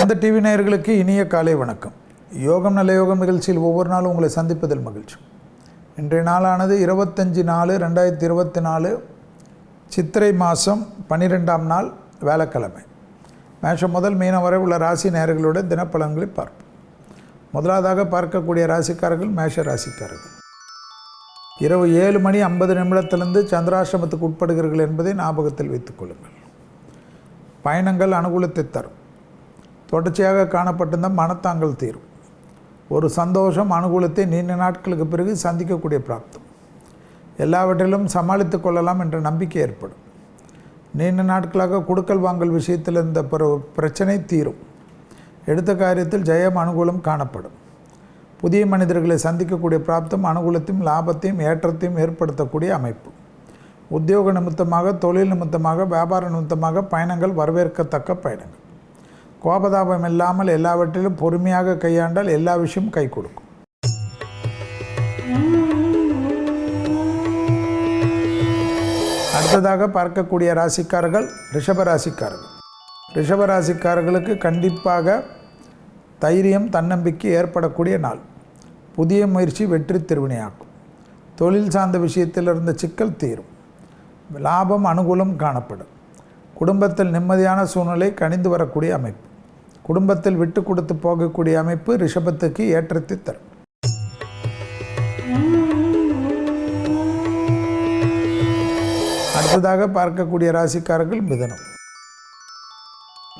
எந்த டிவி நேயர்களுக்கு இனிய காலை வணக்கம். யோகம் நல்ல யோகம் நிகழ்ச்சியில் ஒவ்வொரு நாளும் உங்களை சந்திப்பதில் மகிழ்ச்சி. இன்றைய நாளானது இருபத்தஞ்சி நாலு ரெண்டாயிரத்தி இருபத்தி நாலு சித்திரை மாதம் பன்னிரெண்டாம் நாள் வேலைக்கிழமை மேஷம் முதல் மீனம் வரை உள்ள ராசி நேயர்களோட தினப்பலன்களை பார்ப்போம். முதலாவதாக பார்க்கக்கூடிய ராசிக்காரர்கள் மேஷ ராசிக்காரர்கள். இரவு ஏழு மணி ஐம்பது நிமிடத்திலிருந்து சந்திராசிரமத்துக்கு உட்படுகிறீர்கள் என்பதை ஞாபகத்தில் வைத்துக் கொள்ளுங்கள். பயணங்கள் அனுகூலத்தை தரும். தொடர்ச்சியாக காணப்பட்டிருந்த மனத்தாங்கல் தீரும். ஒரு சந்தோஷம் அனுகூலத்தை நீண்ட நாட்களுக்கு பிறகு சந்திக்கக்கூடிய பிராப்தம். எல்லாவற்றிலும் சமாளித்து கொள்ளலாம் என்ற நம்பிக்கை ஏற்படும். நீண்ட நாட்களாக கொடுக்கல் வாங்கல் விஷயத்தில் இருந்த பிரச்சனை தீரும். எடுத்த காரியத்தில் ஜெயம் அனுகூலம் காணப்படும். புதிய மனிதர்களை சந்திக்கக்கூடிய பிராப்தம் அனுகூலத்தையும் லாபத்தையும் ஏற்றத்தையும் ஏற்படுத்தக்கூடிய அமைப்பு. உத்தியோக நிமித்தமாக தொழில் நிமித்தமாக வியாபார நிமித்தமாக பயணங்கள் வரவேற்கத்தக்க பயணங்கள். கோபதாபம் இல்லாமல் எல்லாவற்றிலும் பொறுமையாக கையாண்டால் எல்லா விஷயமும் கை கொடுக்கும். அடுத்ததாக பார்க்கக்கூடிய ராசிக்காரர்கள் ரிஷப ராசிக்காரர்கள். ரிஷப ராசிக்காரர்களுக்கு கண்டிப்பாக தைரியம் தன்னம்பிக்கை ஏற்படக்கூடிய நாள். புதிய முயற்சி வெற்றி திருவினையாக்கும். தொழில் சார்ந்த விஷயத்தில் இருந்த சிக்கல் தீரும். லாபம் அனுகூலம் காணப்படும். குடும்பத்தில் நிம்மதியான சூழ்நிலை கணிந்து வரக்கூடிய அமைப்பு. குடும்பத்தில் விட்டு கொடுத்து போகக்கூடிய அமைப்பு ரிஷபத்துக்கு ஏற்றத்தை தரும். அடுத்ததாக பார்க்கக்கூடிய ராசிக்காரர்கள் மிதனம்.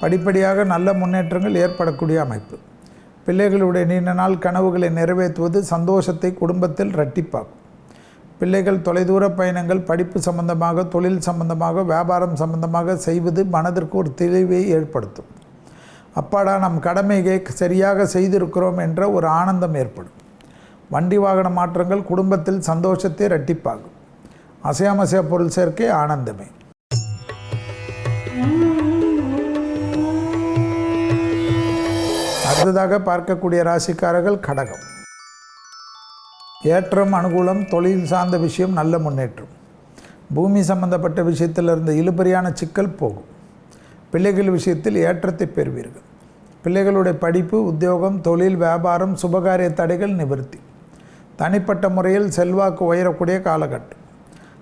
படிப்படியாக நல்ல முன்னேற்றங்கள் ஏற்படக்கூடிய அமைப்பு. பிள்ளைகளுடைய நீண்ட நாள் கனவுகளை நிறைவேற்றுவது சந்தோஷத்தை குடும்பத்தில் இரட்டிப்பாக்கும். பிள்ளைகள் தொலைதூர பயணங்கள் படிப்பு சம்பந்தமாக தொழில் சம்பந்தமாக வியாபாரம் சம்பந்தமாக செய்வது மனதிற்கு ஒரு தெளிவை ஏற்படுத்தும். அப்பாடா நம் கடமையை சரியாக செய்திருக்கிறோம் என்ற ஒரு ஆனந்தம் ஏற்படும். வண்டி வாகன மாற்றங்கள் குடும்பத்தில் சந்தோஷத்தை இரட்டிப்பாகும் அசையாமசையா பொருள் சேர்க்கை ஆனந்தமே. அடுத்ததாக பார்க்கக்கூடிய ராசிக்காரர்கள் கடகம். ஏற்றம் அனுகூலம் தொழில் சார்ந்த விஷயம் நல்ல முன்னேற்றம். பூமி சம்பந்தப்பட்ட விஷயத்தில் இருந்த இழுபறியான சிக்கல் போகும். பிள்ளைகள் விஷயத்தில் ஏற்றத்தை பெறுவீர்கள். பிள்ளைகளுடைய படிப்பு உத்தியோகம் தொழில் வியாபாரம் சுபகாரிய தடைகள் நிவர்த்தி. தனிப்பட்ட முறையில் செல்வாக்கு உயரக்கூடிய காலகட்டம்.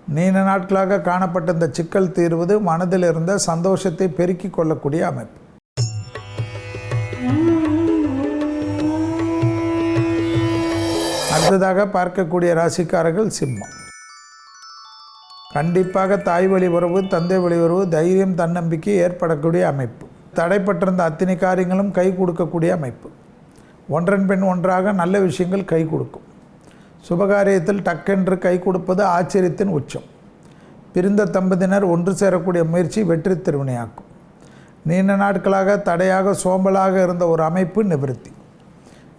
நீண்ட நாட்களாக காணப்பட்ட இந்த சிக்கல் தீர்வது மனதில் இருந்த சந்தோஷத்தை பெருக்கிக் கொள்ளக்கூடிய அமைப்பு. அடுத்ததாக பார்க்கக்கூடிய ராசிக்காரர்கள் சிம்மம். கண்டிப்பாக தாய் வழி உறவு தந்தை வழி உறவு தைரியம் தன்னம்பிக்கை ஏற்படக்கூடிய அமைப்பு. தடைப்பட்டிருந்த அத்தனை காரியங்களும் கை கொடுக்கக்கூடிய அமைப்பு. ஒன்றன் பெண் ஒன்றாக நல்ல விஷயங்கள் கை கொடுக்கும். சுபகாரியத்தில் டக்கென்று கை கொடுப்பது ஆச்சரியத்தின் உச்சம். பிரிந்த தம்பதியினர் ஒன்று சேரக்கூடிய முயற்சி வெற்றி திருவினையாக்கும். நீண்ட நாட்களாக தடையாக சோம்பலாக இருந்த ஒரு அமைப்பு நிவர்த்தி.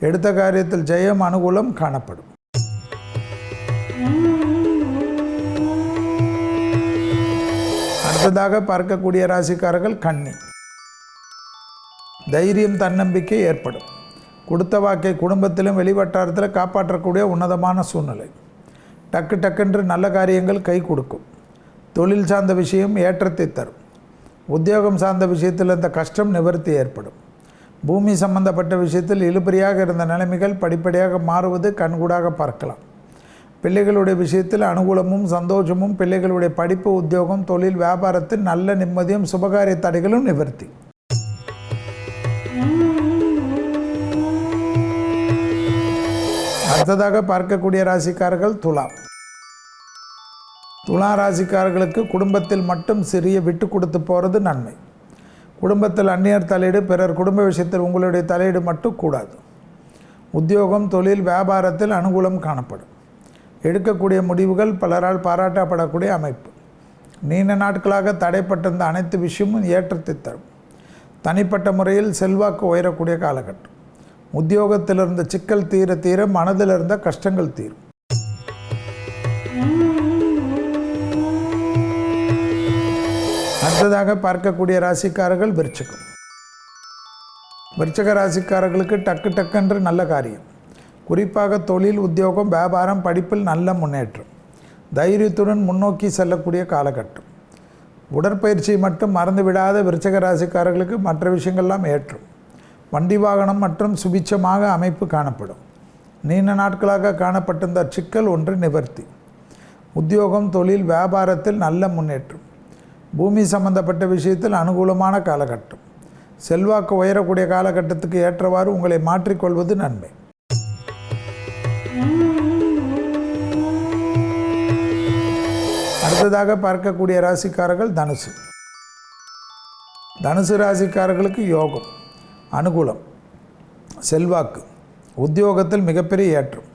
எடுத்த காரியத்தில் ஜெயம் அனுகூலம் காணப்படும். அடுத்ததாக பார்க்கக்கூடிய ராசிக்காரர்கள் கண்ணி தைரியம் தன்னம்பிக்கை ஏற்படும். கொடுத்த வாக்கை குடும்பத்திலும் வெளிவட்டாரத்தில் காப்பாற்றக்கூடிய உன்னதமான சூழ்நிலை. டக்கு டக்கென்று நல்ல காரியங்கள் கை கொடுக்கும். தொழில் சார்ந்த விஷயம் ஏற்றத்தை தரும். உத்தியோகம் சார்ந்த விஷயத்தில் இந்த கஷ்டம் நிவர்த்தி ஏற்படும். பூமி சம்பந்தப்பட்ட விஷயத்தில் இழுபறியாக இருந்த நிலைமைகள் படிப்படியாக மாறுவது கண்கூடாக பார்க்கலாம். பிள்ளைகளுடைய விஷயத்தில் அனுகூலமும் சந்தோஷமும் பிள்ளைகளுடைய படிப்பு உத்தியோகம் தொழில் வியாபாரத்தில் நல்ல நிம்மதியும் சுபகாரிய தடைகளும் நிவர்த்தி. அடுத்ததாக பார்க்கக்கூடிய ராசிக்காரர்கள் துலாம். துலா ராசிக்காரர்களுக்கு குடும்பத்தில் மட்டும் சிறிய விட்டு கொடுத்து போகிறது நன்மை. குடும்பத்தில் அந்நியர் தலையீடு பிறர் குடும்ப விஷயத்தில் உங்களுடைய தலையீடு மட்டும் கூடாது. உத்தியோகம் தொழில் வியாபாரத்தில் அனுகூலம் காணப்படும். எடுக்கக்கூடிய முடிவுகள் பலரால் பாராட்டப்படக்கூடிய அமைப்பு. நீண்ட நாட்களாக தடைப்பட்டிருந்த அனைத்து விஷயமும் ஏற்றத்தை தரும். தனிப்பட்ட முறையில் செல்வாக்கு உயரக்கூடிய காலகட்டம். உத்தியோகத்தில் இருந்த சிக்கல் தீர தீர மனதில் இருந்த கஷ்டங்கள் தீரும். அடுத்ததாக பார்க்கக்கூடிய ராசிக்காரர்கள் விருச்சகம். விருச்சக ராசிக்காரர்களுக்கு டக்கு டக்குன்று நல்ல காரியம். குறிப்பாக தொழில் உத்தியோகம் வியாபாரம் படிப்பில் நல்ல முன்னேற்றம். தைரியத்துடன் முன்னோக்கி செல்லக்கூடிய காலகட்டம். உடற்பயிற்சி மட்டும் மறந்து விடாத விருச்சக ராசிக்காரர்களுக்கு மற்ற விஷயங்கள்லாம் ஏற்றும். வண்டி வாகனம் மற்றும் சுபிச்சமாக அமைப்பு காணப்படும். நீண்ட நாட்களாக காணப்பட்டிருந்த சிக்கல் ஒன்று நிவர்த்தி. உத்தியோகம் தொழில் வியாபாரத்தில் நல்ல முன்னேற்றம். பூமி சம்பந்தப்பட்ட விஷயத்தில் அனுகூலமான காலகட்டம். செல்வாக்கு உயரக்கூடிய காலகட்டத்துக்கு ஏற்றவாறு உங்களை மாற்றிக்கொள்வது நன்மை. அடுத்ததாக பார்க்கக்கூடிய ராசிக்காரர்கள் தனுசு. தனுசு ராசிக்காரர்களுக்கு யோகம் அனுகூலம் செல்வாக்கு உத்தியோகத்தில் மிகப்பெரிய ஏற்றம்.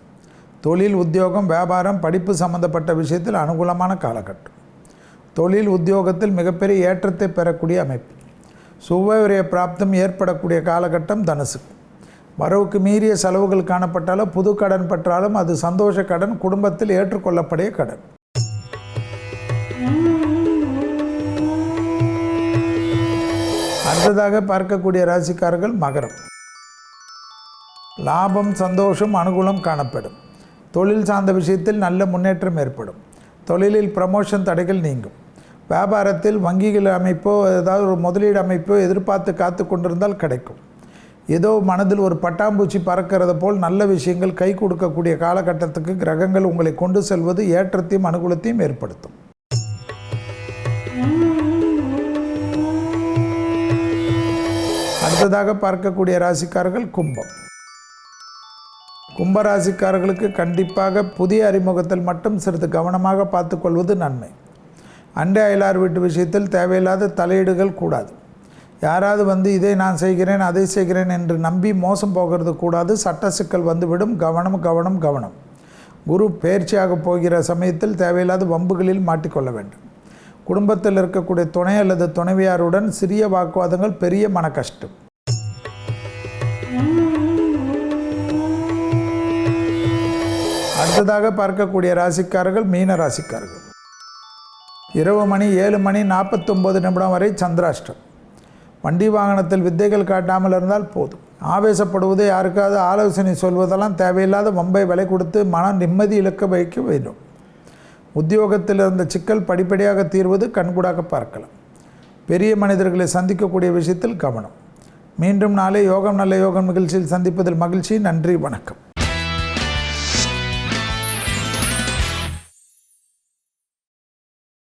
தொழில் உத்தியோகம் வியாபாரம் படிப்பு சம்பந்தப்பட்ட விஷயத்தில் அனுகூலமான காலகட்டம். தொழில் உத்தியோகத்தில் மிகப்பெரிய ஏற்றத்தை பெறக்கூடிய அமைப்பு. சுபவிரய பிராப்தம் ஏற்படக்கூடிய காலகட்டம் தனுசு. வரவுக்கு மீறிய செலவுகள் காணப்பட்டாலும் புது கடன் பெற்றாலும் அது சந்தோஷ கடன் குடும்பத்தில் ஏற்றுக்கொள்ளப்படிய கடன். அடுத்ததாக பார்க்கக்கூடிய ராசிக்காரர்கள் மகரம். லாபம் சந்தோஷம் அனுகூலம் காணப்படும். தொழில் சார்ந்த விஷயத்தில் நல்ல முன்னேற்றம் ஏற்படும். தொழிலில் ப்ரமோஷன் தடைகள் நீங்கும். வியாபாரத்தில் வங்கிகள் அமைப்போ ஏதாவது ஒரு முதலீடு அமைப்போ எதிர்பார்த்து காத்து கொண்டிருந்தால் கிடைக்கும். ஏதோ மனதில் ஒரு பட்டாம்பூச்சி பறக்கிறது போல் நல்ல விஷயங்கள் கை கொடுக்கக்கூடிய காலகட்டத்துக்கு கிரகங்கள் உங்களை கொண்டு செல்வது ஏற்றத்தையும் அனுகூலத்தையும் ஏற்படுத்தும். அடுத்ததாக பார்க்கக்கூடிய ராசிக்காரர்கள் கும்பம். கும்பராசிக்காரர்களுக்கு கண்டிப்பாக புதிய அறிமுகத்தில் மட்டும் சிறிது கவனமாக பார்த்துக்கொள்வது நன்மை. அண்டை அயலார் வீட்டு விஷயத்தில் தேவையில்லாத தலையீடுகள் கூடாது. யாராவது வந்து இதை நான் செய்கிறேன் அதை செய்கிறேன் என்று நம்பி மோசம் போகிறது கூடாது. சட்ட சிக்கல் வந்துவிடும். கவனம் கவனம் கவனம். குரு பயிற்சியாக போகிற சமயத்தில் தேவையில்லாத வம்புகளில் மாட்டிக்கொள்ள வேண்டும். குடும்பத்தில் இருக்கக்கூடிய துணை அல்லது துணைவியாருடன் சிறிய வாக்குவாதங்கள் பெரிய மன கஷ்டம். அடுத்ததாக பார்க்கக்கூடிய ராசிக்காரர்கள் மீன ராசிக்காரர்கள். இரவு மணி ஏழு மணி நாற்பத்தொம்பது நிமிடம் வரை சந்திராஷ்டம். வண்டி வாகனத்தில் வித்தைகள் காட்டாமல் இருந்தால் போதும். ஆவேசப்படுவது யாருக்காவது ஆலோசனை சொல்வதெல்லாம் தேவையில்லாத வம்பை விலை கொடுத்து மன நிம்மதி இழக்க வைக்க வேண்டும். உத்தியோகத்தில் இருந்த சிக்கல் படிப்படியாக தீர்வது கண்கூடாக பார்க்கலாம். பெரிய மனிதர்களை சந்திக்கக்கூடிய விஷயத்தில் கவனம். மீண்டும் நாளை யோகம் நல்ல யோகம் நிகழ்ச்சியில் சந்திப்பதில் மகிழ்ச்சி. நன்றி வணக்கம்.